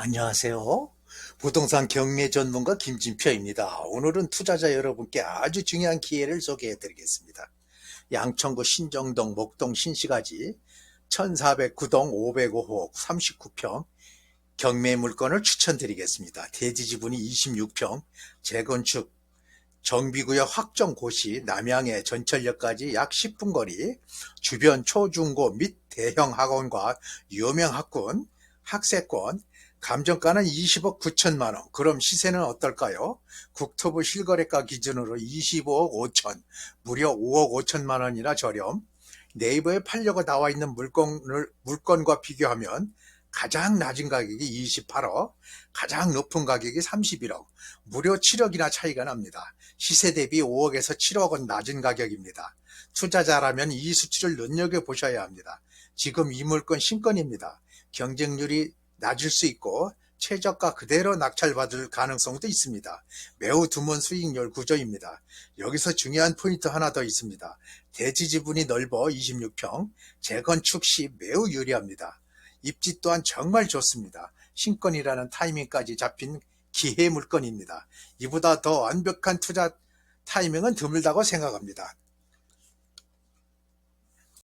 안녕하세요. 부동산 경매 전문가 김진표입니다. 오늘은 투자자 여러분께 아주 중요한 기회를 소개해 드리겠습니다. 양천구 신정동 목동 신시가지 1409동 505호 39평 경매 물건을 추천드리겠습니다. 대지 지분이 26평, 재건축 정비구역 확정 고시 남양의 전철역까지 약 10분 거리, 주변 초중고 및 대형 학원과 유명 학군, 학세권, 감정가는 20억 9천만 원. 그럼 시세는 어떨까요? 국토부 실거래가 기준으로 25억 5천, 무려 5억 5천만 원이나 저렴. 네이버에 팔려고 나와 있는 물건을 물건과 비교하면 가장 낮은 가격이 28억, 가장 높은 가격이 31억, 무려 7억이나 차이가 납니다. 시세 대비 5억에서 7억은 낮은 가격입니다. 투자자라면 이 수치를 눈여겨 보셔야 합니다. 지금 이 물건 신건입니다. 경쟁률이 낮을 수 있고 최저가 그대로 낙찰받을 가능성도 있습니다. 매우 드문 수익률 구조입니다. 여기서 중요한 포인트 하나 더 있습니다. 대지 지분이 넓어 26평, 재건축 시 매우 유리합니다. 입지 또한 정말 좋습니다. 신건이라는 타이밍까지 잡힌 기회 물건입니다. 이보다 더 완벽한 투자 타이밍은 드물다고 생각합니다.